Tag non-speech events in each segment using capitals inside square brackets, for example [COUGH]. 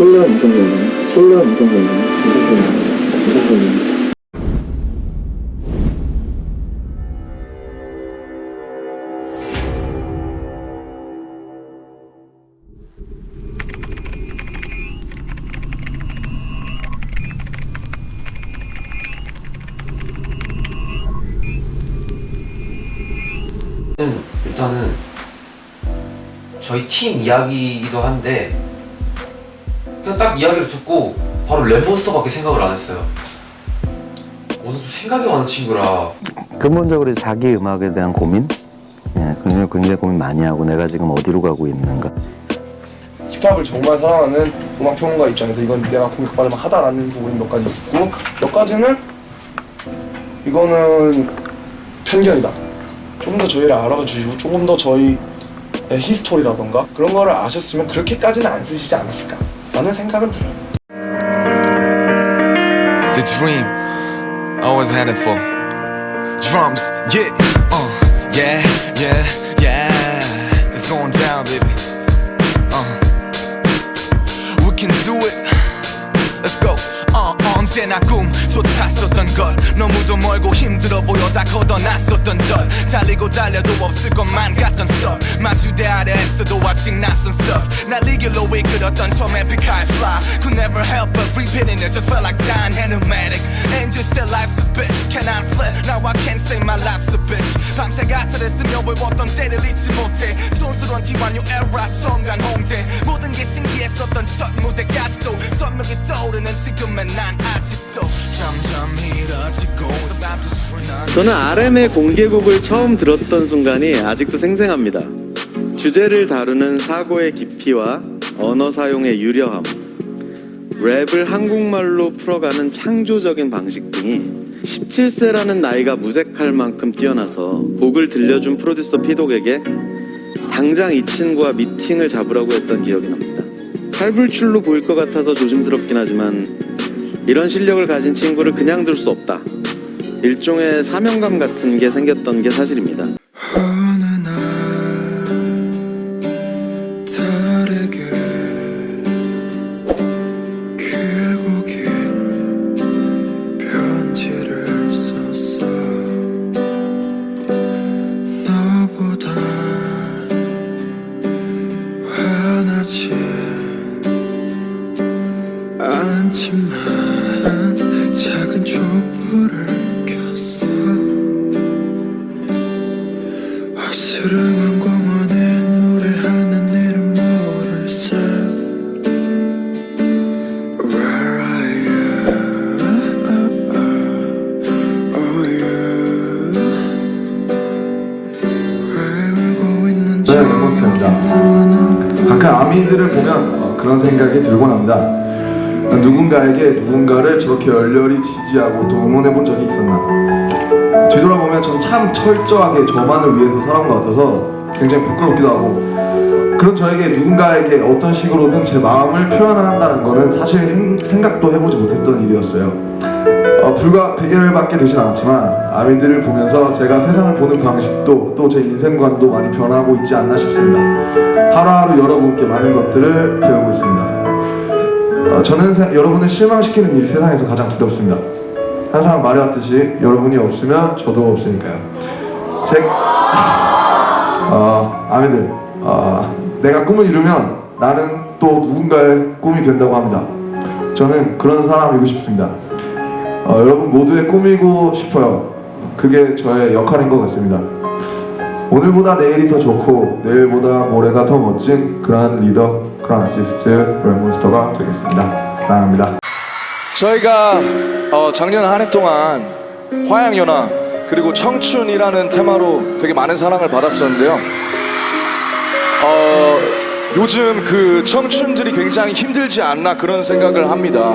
폴라 이동면 폴라 이동면 무조건 무조건 음, 일단은 저희 팀 이야기이기도 한데 딱 이야기를 듣고 바로 랩몬스터밖에 생각을 안 했어요. 오늘도 생각이 많은 친구라 근본적으로 자기 음악에 대한 고민? 예, 굉장히, 굉장히 고민 많이 하고 내가 지금 어디로 가고 있는가. 힙합을 정말 사랑하는 음악 평론가 입장에서 이건 내가 공격받을 만하다라는 부분이 몇 가지 있었고 몇 가지는 이거는 편견이다. 좀 더 저희를 알아봐 주시고 조금 더 저희의 히스토리라던가 그런 거를 아셨으면 그렇게까지는 안 쓰시지 않았을까 라는 생각은 들어요. The dream, always had it for drums. Yeah, uh, yeah, yeah, yeah. It's going down, baby. Uh, we can do it. Let's go. 어, 언제나 꿈 조찼었던 걸 너무도 멀고 힘들어 보여 다 걷어놨었던 절 달리고 달려도 없을 것만 같던 stuff 마주대하려 했어도 아직 낯선 stuff 날 이 길로 이끌었던 처음 epic high fly Could never help but repeating it just felt like dying animatic And just said life's a bitch Cannot flip, now I can't say my life's a bitch 밤새 가사를 쓰며 외웠던 때를 잊지 못해. 촌스러운 T1U era 처음 간 홍대. 모든 게 신기했었던 첫 무대까지도 선명히 떠오르는 지금의 난 아직도 점점 이뤄지고 난 저는 RM의 공개곡을 처음 들었던 순간이 아직도 생생합니다. 주제를 다루는 사고의 깊이와 언어 사용의 유려함, 랩을 한국말로 풀어가는 창조적인 방식 등이 17세라는 나이가 무색할 만큼 뛰어나서 곡을 들려준 프로듀서 피독에게 당장 이 친구와 미팅을 잡으라고 했던 기억이 납니다. 탈불출로 보일 것 같아서 조심스럽긴 하지만 이런 실력을 가진 친구를 그냥 둘 수 없다. 일종의 사명감 같은 게 생겼던 게 사실입니다. 가끔 아미들을 보면 어, 그런 생각이 들곤 합니다. 누군가에게 누군가를 저렇게 열렬히 지지하고 또 응원해 본 적이 있었나? 뒤돌아보면 전 참 철저하게 저만을 위해서 살아온 것 같아서 굉장히 부끄럽기도 하고 그런 저에게 누군가에게 어떤 식으로든 제 마음을 표현한다는 거는 사실 행- 생각도 해보지 못했던 일이었어요. 어, 불과 100일밖에 되진 않았지만 아미들을 보면서 제가 세상을 보는 방식도 또 제 인생관도 많이 변하고 있지 않나 싶습니다. 하루하루 여러분께 많은 것들을 배우고 있습니다. 어, 저는 세- 여러분을 실망시키는 일이 세상에서 가장 두렵습니다. 항상 말해왔듯이 여러분이 없으면 저도 없으니까요. 제 [LAUGHS] 어, 아미들 어, 내가 꿈을 이루면 나는 또 누군가의 꿈이 된다고 합니다. 저는 그런 사람이고 싶습니다. 어, 여러분 모두의 꿈이고 싶어요. 그게 저의 역할인 것 같습니다. 오늘보다 내일이 더 좋고 내일보다 모레가 더 멋진 그런 리더, 그런 아티스트 랩몬스터가 되겠습니다. 사랑합니다. 저희가 어, 작년 한 해 동안 화양연화 그리고 청춘이라는 테마로 되게 많은 사랑을 받았었는데요. 어, 요즘 그 청춘들이 굉장히 힘들지 않나 그런 생각을 합니다.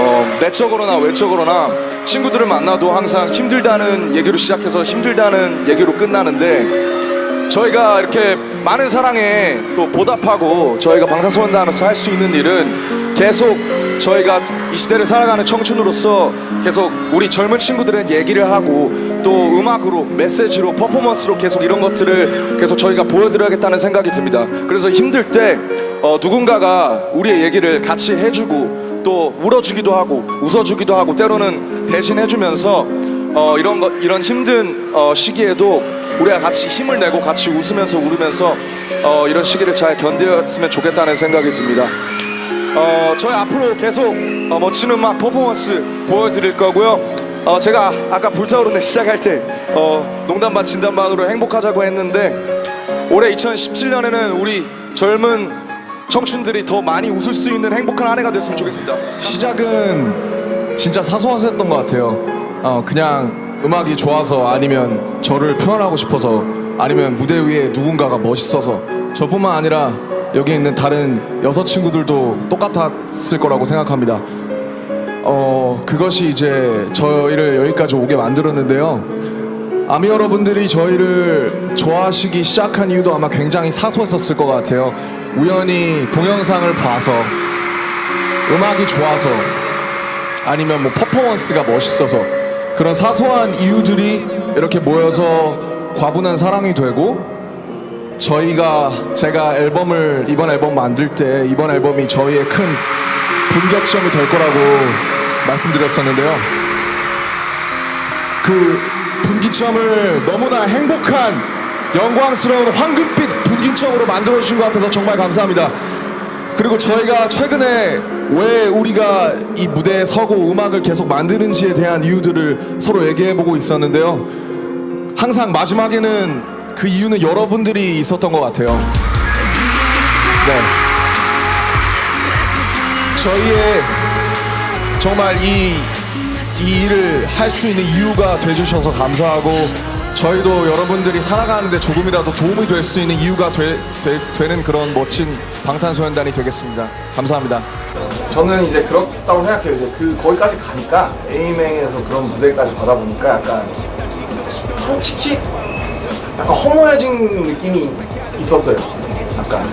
어, 내적으로나 외적으로나 친구들을 만나도 항상 힘들다는 얘기로 시작해서 힘들다는 얘기로 끝나는데 저희가 이렇게 많은 사랑에 또 보답하고 저희가 방탄소년단으로서 할 수 있는 일은 계속 저희가 이 시대를 살아가는 청춘으로서 계속 우리 젊은 친구들은 얘기를 하고 또 음악으로 메시지로 퍼포먼스로 계속 이런 것들을 계속 저희가 보여드려야겠다는 생각이 듭니다. 그래서 힘들 때 어, 누군가가 우리의 얘기를 같이 해주고 또 울어주기도 하고 웃어주기도 하고 때로는 대신해주면서 어, 이런 거 이런 힘든 어, 시기에도 우리가 같이 힘을 내고 같이 웃으면서 울으면서 어, 이런 시기를 잘 견뎠으면 좋겠다는 생각이 듭니다. 어, 저희 앞으로 계속 어, 멋진 음악 퍼포먼스 보여드릴 거고요. 어, 제가 아까 불타오르네 시작할 때 어, 농담 반 진담 반으로 행복하자고 했는데 올해 2017년에는 우리 젊은 청춘들이 더 많이 웃을 수 있는 행복한 한 해가 됐으면 좋겠습니다. 시작은 진짜 사소했던 것 같아요. 어, 그냥 음악이 좋아서 아니면 저를 표현하고 싶어서 아니면 무대 위에 누군가가 멋있어서 저뿐만 아니라 여기 있는 다른 여섯 친구들도 똑같았을 거라고 생각합니다. 어, 그것이 이제 저희를 여기까지 오게 만들었는데요. 아미 여러분들이 저희를 좋아하시기 시작한 이유도 아마 굉장히 사소했었을 것 같아요. 우연히 동영상을 봐서 음악이 좋아서 아니면 뭐 퍼포먼스가 멋있어서 그런 사소한 이유들이 이렇게 모여서 과분한 사랑이 되고 저희가 제가 앨범을 이번 앨범 만들 때 이번 앨범이 저희의 큰 분격점이 될 거라고 말씀드렸었는데요. 그 분기점을 너무나 행복한 영광스러운 황금빛 분기점으로 만들어 주신 것 같아서 정말 감사합니다. 그리고 저희가 최근에 왜 우리가 이 무대에 서고 음악을 계속 만드는지에 대한 이유들을 서로 얘기해 보고 있었는데요. 항상 마지막에는 그 이유는 여러분들이 있었던 것 같아요. 네. 저희의 정말 이, 이 일을 할 수 있는 이유가 돼주셔서 감사하고 저희도 여러분들이 살아가는데 조금이라도 도움이 될 수 있는 이유가 되, 는 그런 멋진 방탄소년단이 되겠습니다. 감사합니다. 저는 이제 그렇다고 생각해요. 이제 그 거기까지 가니까 에이맹에서 그런 무대까지 받아보니까 약간 솔직히 약간 허무해진 느낌이 있었어요. 약간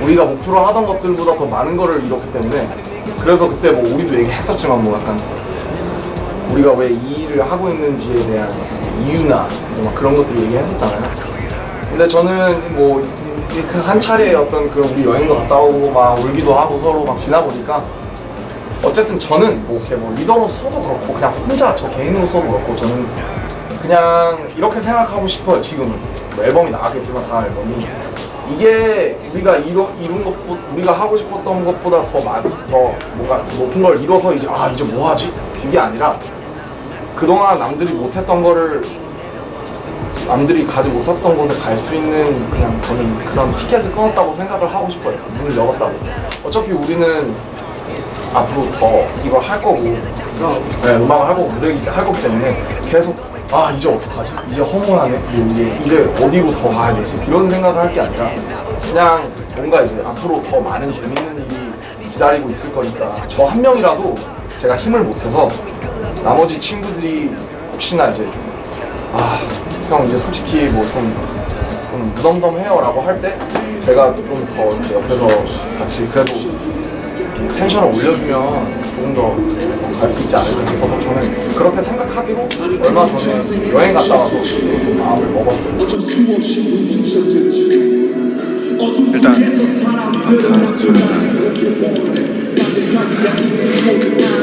우리가 목표로 하던 것들보다 더 많은 거를 이뤘기 때문에 그래서 그때 뭐 우리도 얘기했었지만 뭐 약간 우리가 왜 이 일을 하고 있는지에 대한 이유나 뭐 그런 것들 얘기했었잖아요. 근데 저는 뭐그한 차례 어떤 그런 우리 여행도 갔다 오고 막 울기도 하고 서로 막 지나보니까 어쨌든 저는 뭐 이렇게 뭐 리더로서도 그렇고 그냥 혼자 저 개인으로서도 그렇고 저는 그냥 이렇게 생각하고 싶어요 지금은. 뭐 앨범이 나왔겠지만 다음 앨범이. 이게 우리가 이루, 이룬 것보 우리가 하고 싶었던 것보다 더 많, 더 뭔가 높은 걸 이뤄서 이제 아 이제 뭐 하지? 이게 아니라 그동안 남들이 못했던 거를 남들이 가지 못했던 곳에 갈 수 있는 그냥 저는 그런 티켓을 끊었다고 생각을 하고 싶어요. 문을 열었다고. 어차피 우리는 앞으로 더 이걸 할 거고, 네, 음악을 할 거고, 무대 할 거기 때문에 계속 아 이제 어떡하지? 이제 허무하네. 이제 이제 어디로 더 가야 되지? 이런 생각을 할 게 아니라 그냥 뭔가 이제 앞으로 더 많은 재밌는 일이 기다리고 있을 거니까 저 한 명이라도 제가 힘을 못해서 나머지 친구들이 혹시나 이제 좀 아, 형 이제 솔직히 뭐좀 좀 무덤덤해요라고 할 때 제가 좀 더 옆에서 같이 그래도 텐션을 올려주면 조금 더 갈 수 있지 않을까 싶어서 저는 그렇게 생각하기로 얼마 전에 여행 갔다 와서 스스로 좀 마음을 먹었어요. 일단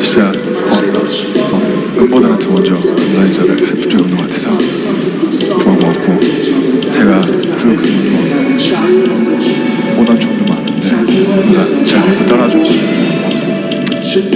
진짜 고맙다 어, 끝보다라도 먼저 라이저를 해준 것 같아서 고맙고 제가 부족한 것도 오남청도 많은데 뭔가 잘 따라준 것 같아서 고맙고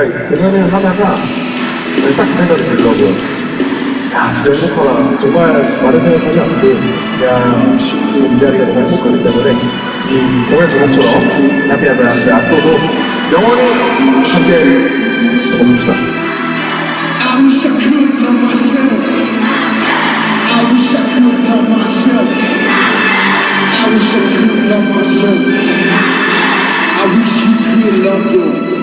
아까 공연을 하다가 딱 그 생각이 들더라고요. 야, 진짜 행복하다. 정말 많은 생각하지 않고 그냥 지금 이 자리가 너무 행복하기 때문에 이 공연 제목처럼 해피 해피 앞으로도 영원히 함께 myself. I wish I could love myself. I wish you could love you